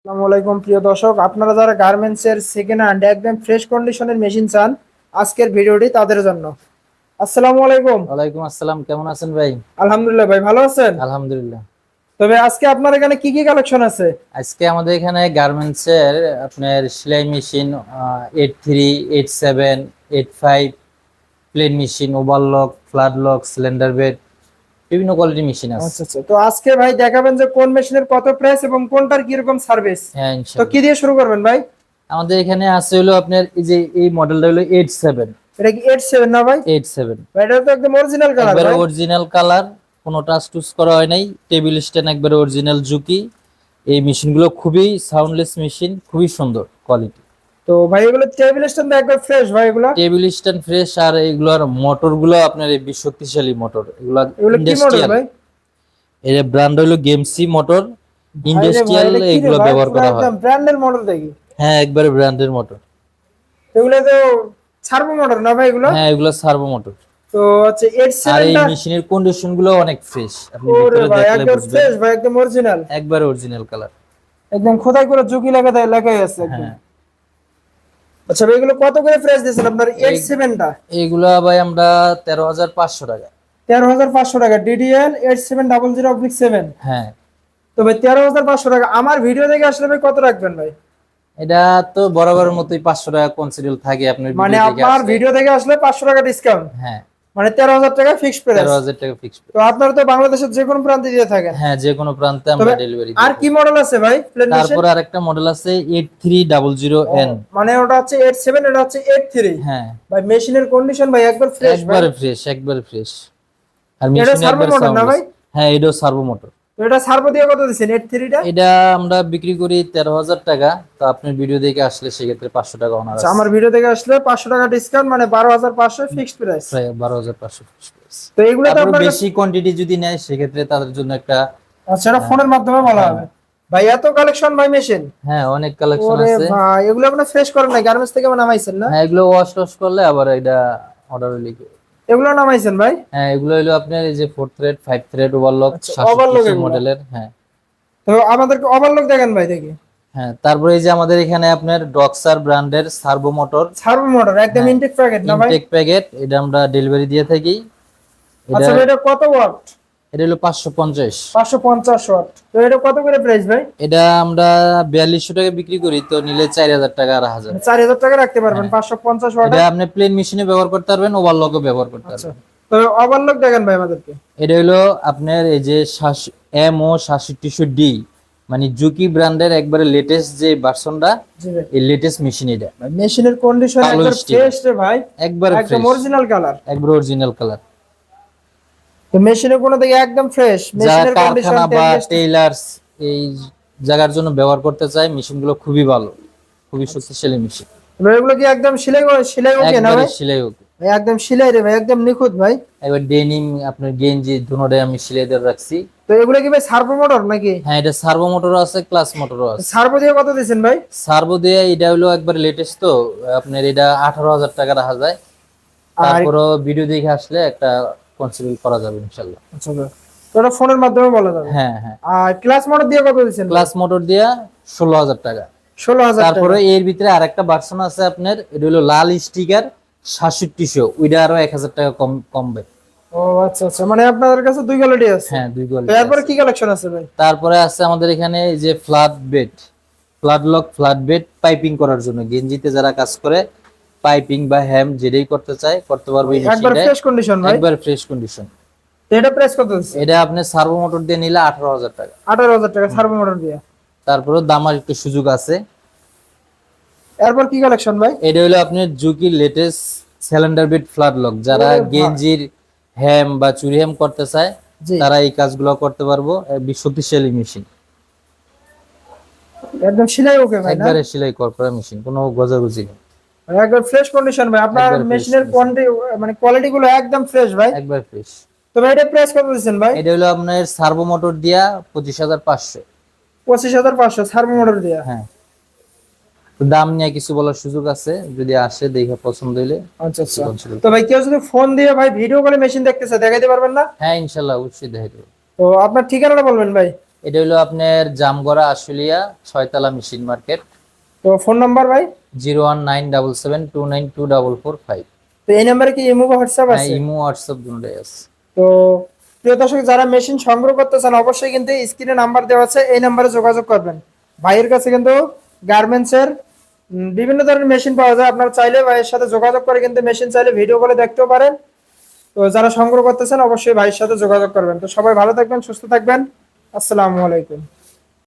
আসসালামু আলাইকুম প্রিয় দর্শক। আপনারা যারা গার্মেন্টস এর সেকেন্ড হ্যান্ড একদম ফ্রেশ কন্ডিশনের মেশিন চান আজকের ভিডিওটি তাদের জন্য। আসসালামু আলাইকুম। ওয়ালাইকুম আসসালাম কেমন আছেন ভাই? আলহামদুলিল্লাহ ভাই ভালো আছেন? আলহামদুলিল্লাহ। তবে আজকে আপনার এখানে কি কি কালেকশন আছে? আজকে আমাদের এখানে গার্মেন্টস এর আপনার সেলাই machine eight three eight seven eight five plain machine overlock flat lock cylinder bed বিভিন্ন কোয়ালিটির মেশিন আছে। আচ্ছা আচ্ছা। তো আজকে ভাই দেখাবেন যে কোন মেশিনের কত প্রাইস এবং কোনটার কি রকম সার্ভিস হ্যাঁ তো কি দিয়ে শুরু করবেন ভাই? আমাদের এখানে আছে হলো আপনার এই যে এই মডেলটা হলো এইট সেভেন এটা কি এইট সেভেন না ভাই? এইট সেভেন ভাই, এটা তো একদম অরিজিনাল কালার একবারে অরিজিনাল কালার কোনো টাচ টুচ করা হয় নাই। টেবিল স্ট্যান্ড একবারে অরিজিনাল জুকি এই মেশিনগুলো খুবই সাউন্ডলেস মেশিন খুবই সুন্দর কোয়ালিটি তো ভাই এগুলো টেবিল স্ট্যান্ড একবার ফ্রেশ ভাই এগুলো? টেবিল স্ট্যান্ড ফ্রেশ আর এগুলোর মোটরগুলো আপনার এই শক্তিশালী মোটর। এগুলা কি ভাই? এর ব্র্যান্ড হলো গেমসি মোটর ইন্ডাস্ট্রিয়াল এগুলো ব্যবহার করা হয়। একদম ব্র্যান্ডের মডেল দেখি। হ্যাঁ একবারে ব্র্যান্ডের মোটর এগুলো তো ছাড়বো মডেল না ভাই এগুলো? হ্যাঁ এগুলো সার্ভো মোটর তো হচ্ছে এইট আর এই মেশিনের কন্ডিশনগুলো অনেক ফ্রেশ আপনি ভিতরে দেখলে একদম বুঝবেন। ফ্রেশ ভাই একদম অরিজিনাল একবারে অরিজিনাল কালার একদম খোদাই করে ঝুঁকি লাগা দেয় লাগাই আছে একদম। হ্যাঁ আচ্ছা ভাই এগুলো কত করে প্রাইস দিয়েছেন আপনার এইট সেভেনটা এগুলো ভাই আমরা তেরো হাজার পাঁচশো টাকা। তেরো হাজার পাঁচশো টাকা DDL eight seven double zero oblique seven হ্যাঁ। তো ভাই তেরো হাজার পাঁচশো টাকা আমার ভিডিও দেখে আসলে ভাই কত রাখবেন ভাই? এটা তো বরাবরের মতোই পাঁচশো টাকা কনসিডার থাকে আপনার মানে আপনার ভিডিও দেখে আসলে পাঁচশো টাকা ডিসকাউন্ট হ্যাঁ। মানে তেরো হাজার টাকা ফিক্সড প্রাইস তেরো হাজার টাকা ফিক্সড তো আপনারা তো বাংলাদেশের যে কোনো প্রান্তে দিয়ে থাকেন। হ্যাঁ যে কোনো প্রান্তে আমরা ডেলিভারি আর কি মডেল আছে ভাই? তারপরে আরেকটা মডেল আছে eight three double zero N মানে ওটা হচ্ছে এইট সেভেন এটা হচ্ছে এইট থ্রি হ্যাঁ। ভাই মেশিনের কন্ডিশন ভাই একবার ফ্রেশ একবারে ফ্রেশ একবারে ফ্রেশ আর মেশিনের ভাই? হ্যাঁ এটাও সার্ভো মোটর এটা সার্ভো দিয়ে কত দিচ্ছেন? এইট থ্রিটা এটা আমরা বিক্রি করি তেরো হাজার টাকা। তো আপনার ভিডিও দেখে আসলে সেক্ষেত্রে পাঁচশো টাকা অনার আচ্ছা আমার ভিডিও দেখে আসলে পাঁচশো টাকা ডিসকাউন্ট মানে বারো হাজার পাঁচশো ফিক্সড প্রাইস বারো হাজার পাঁচশো তো এগুলো তো আপনার বেশি কোয়ান্টিটি যদি নেয় সেক্ষেত্রে তাদের জন্য একটা আচ্ছা এটা ফোনের মাধ্যমে বলা হবে। ভাই এত কালেকশন ভাই মেশিন হ্যাঁ অনেক কালেকশন আছে। ভাই এগুলো আপনার ফ্রেশ করেন না গার্মেন্টস থেকে নামাইছেন না? হ্যাঁ এগুলো ওয়াশ টশ করলে আবার এটা অর্ডার লিখে এগুলো নামাইছেন ভাই? হ্যাঁ এগুলো হলো আপনার এই যে four thread five thread overlock overlock মডেলের হ্যাঁ। তো আমাদেরকে ওভারলক দেখেন ভাই দেখি। হ্যাঁ তারপরে এই যে আমাদের এখানে আপনার ডক্সার ব্র্যান্ডের সার্ভো মোটর সার্ভো মোটর একদম। ইনটেক প্যাকেট না ভাই? ইনটেক প্যাকেট এটা আমরা ডেলিভারি দিয়ে থাকি। আচ্ছা এটা কত ওয়াট এটা হলো পাঁচশো পঞ্চাশ। পাঁচশো পঞ্চাশ ওয়াট। তো এটা কত করে প্রাইস ভাই? এটা আমরা বিয়াল্লিশশো টাকা বিক্রি করি তো নিলে চার হাজার টাকা আর হাজার। টাকা রাখতে পারবেন হ্যাঁ। পাঁচশো পঞ্চাশ ওয়াট এটা আপনি প্লেন মেশিনে ব্যবহার করতে পারবেন ওভারলকও ব্যবহার করতে আচ্ছা। পারবেন। তো ওভারলোক দেখেন ভাই আমাদেরকে। এটা হলো আপনার এই যে এম ও সাতষট্টিশো ডি মানে জুকি ব্র্যান্ডের একবারে লেটেস্ট যে ভার্সনটা এই লেটেস্ট মেশিন এটা মেশিনের কন্ডিশন একবার ফ্রেশ রে ভাই একবার একদম অরিজিনাল কালার একবার অরিজিনাল কালার তো মেশিনের কোনো দিকে একদম ফ্রেশ মেশিনের কন্ডিশন বা টেইলার্স এই জায়গার জন্য ব্যবহার করতে চায় মেশিনগুলো খুবই ভালো। খুবই শক্তিশালী মেশিন। এগুলো কি একদম সেলাই সেলাই ওকে না ভাই? সেলাই হোক ভাই, একদম সেলাই রে ভাই একদম নিখুঁত ভাই। এবার ডেনিম আপনার গেঞ্জি দুটোটাই আমি সেলাই দিয়ে রাখছি। তো এগুলো কি ভাই সার্ভো মোটর নাকি? হ্যাঁ এটা সার্ভো মোটর আছে ক্লাস মোটরও আছে। সার্ভো দিয়ে কত দিয়েছেন ভাই? সার্ভো দিয়ে এটা হলো একবার লেটেস্ট তো আপনার এটা আঠারো হাজার টাকা রাখা যায়। আর তারপরও ভিডিও দেখে আসলে একটা কনসিডার করা যাবে ইনশাল্লাহ আচ্ছা। ফোনের মাধ্যমে বলা যাবে? হ্যাঁ হ্যাঁ। আর ক্লাস মোটর দিয়ে কত দিয়েছেন ক্লাস মোটর দিয়া ষোলো হাজার টাকা। ষোলো হাজার তারপরে এর ভিতরে আরেকটা ভার্সন আছে আপনার এটা হলো লাল স্টিকার সাতষট্টিশো ওইটা আরও এক হাজার টাকা কম কমবে। ও আচ্ছা আচ্ছা। মানে আপনাদের কাছে দুই কোয়ালিটি আছে। হ্যাঁ দুই গোল তো এরপরে কি কালেকশন আছে ভাই? তারপরে আছে আমাদের এখানে এই যে flat bed flat lock flat bed piping করার জন্য। গেঞ্জিতে যারা কাজ করে পাইপিং বা হ্যাম যেটাই করতে চায় করতে পারবে একবার ফ্রেশ কন্ডিশন ভাই। একবার ফ্রেশ কন্ডিশন তো এটা প্রাইস কত এটা আপনি সার্ভো মোটর দিয়ে নিলে আঠারো হাজার টাকা। আঠারো হাজার টাকা সার্ভো মোটর দিয়ে। তারপরে দামার একটু সুযোগ আছে। এরপর কি কালেকশন ভাই? এটা হলো আপনার Juki latest cylinder bed flat lock যারা গেঞ্জির হ্যাম বা চুরি হ্যাম করতে চায় তারা এই কাজগুলো করতে পারব। শক্তিশালী মেশিন একদম সেলাই ওকে ভাই একবারে সেলাই করা মেশিন কোনো গজাগুজি নেই। একবার ফ্রেশ কন্ডিশন ভাই। আপনার মেশিনের। কোয়ান্টিটি মানে কোয়ালিটি গুলো একদম ফ্রেশ ভাই। একবার ফ্রেশ তো ভাই এটা প্রাইস কত দিচ্ছেন ভাই? এটা হলো আপনার সার্ভো মোটর দিয়া পঁচিশ হাজার পাঁচশো। পঁচিশ হাজার পাঁচশো সার্ভো মোটর দিয়ে? হ্যাঁ। দাম নিয়ে কিছু বলার সুযোগ আছে যদি আসে দেখে পছন্দ হইলে। আচ্ছা আচ্ছা। তো ভাই কেউ যদি ফোন দিয়ে ভাই ভিডিও কলে মেশিন দেখতেছে দেখাইতে পারবেন না? হ্যাঁ ইনশাল্লাহ অবশ্যই দেখে দেবো তো আপনার ঠিকানাটা বলবেন ভাই। এটা হলো আপনার জামগড়া আশুলিয়া ছয়তলা মেশিন মার্কেট। তো ফোন নাম্বার ভাই? Zero one nine double seven two nine two double four five. তো এই নাম্বারে কি ইমো বা হোয়াটসঅ্যাপ আছে? হ্যাঁ, ইমো হোয়াটসঅ্যাপ দুটোই আছে। তো প্রিয় দর্শক যারা মেশিন সংগ্রহ করতে চান অবশ্যই কিন্তু স্ক্রিনে নাম্বার দেওয়া আছে এই নাম্বারে যোগাযোগ করবেন। ভাইয়ের কাছে কিন্তু গার্মেন্টস এর উম, বিভিন্ন ধরনের মেশিন পাওয়া যায়। আপনারা চাইলে ভাইয়ের সাথে যোগাযোগ করে কিন্তু মেশিন চাইলে ভিডিও করে দেখতেও পারেন। তো যারা সংগ্রহ করতে চান অবশ্যই ভাইয়ের সাথে যোগাযোগ করবেন। তো সবাই ভালো থাকবেন সুস্থ থাকবেন। আসসালামু আলাইকুম।